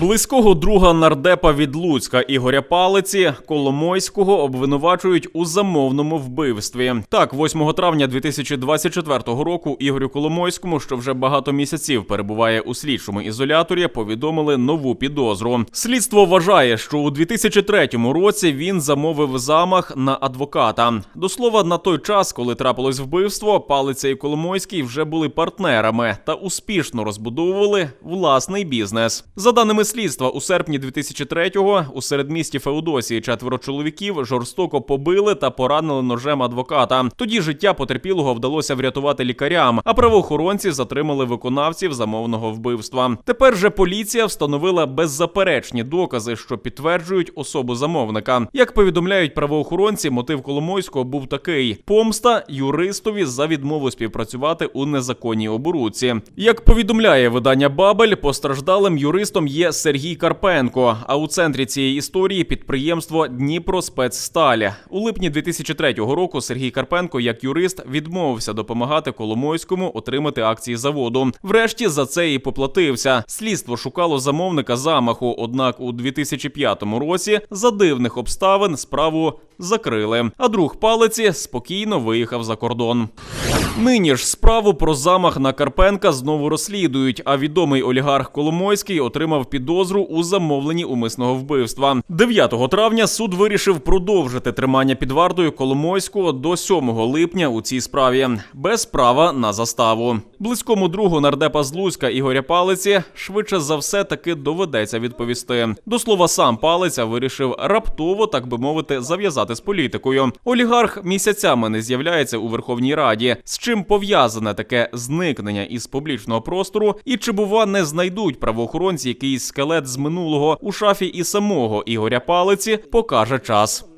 Близького друга нардепа від Луцька Ігоря Палиці Коломойського обвинувачують у замовному вбивстві. Так, 8 травня 2024 року Ігорю Коломойському, що вже багато місяців перебуває у слідчому ізоляторі, повідомили нову підозру. Слідство вважає, що у 2003 році він замовив замах на адвоката. До слова, на той час, коли трапилось вбивство, Палиця і Коломойський вже були партнерами та успішно розбудовували власний бізнес. За даними слідства, у серпні 2003-го у середмісті Феодосії четверо чоловіків жорстоко побили та поранили ножем адвоката. Тоді життя потерпілого вдалося врятувати лікарям, а правоохоронці затримали виконавців замовного вбивства. Тепер же поліція встановила беззаперечні докази, що підтверджують особу замовника. Як повідомляють правоохоронці, мотив Коломойського був такий: помста юристові за відмову співпрацювати у незаконній оборудці. Як повідомляє видання Бабель, постраждалим юристом є Сергій Карпенко. А у центрі цієї історії підприємство Дніпроспецсталь. У липні 2003 року Сергій Карпенко, як юрист, відмовився допомагати Коломойському отримати акції заводу. Врешті за це і поплатився. Слідство шукало замовника замаху. Однак у 2005 році за дивних обставин справу закрили. А друг палиці спокійно виїхав за кордон. Нині ж справу про замах на Карпенка знову розслідують. А відомий олігарх Коломойський отримав підозру у замовленні умисного вбивства. 9 травня суд вирішив продовжити тримання під вартою Коломойського до 7 липня у цій справі без права на заставу. Близькому другу нардепа з Луцька Ігоря Палиці швидше за все таки доведеться відповісти. До слова, сам Палиця вирішив раптово, так би мовити, зав'язати з політикою. Олігарх місяцями не з'являється у Верховній Раді. З чим пов'язане таке зникнення із публічного простору, і чи бува не знайдуть правоохоронці якийсь скелет з минулого у шафі і самого Ігоря Палиці, покаже час.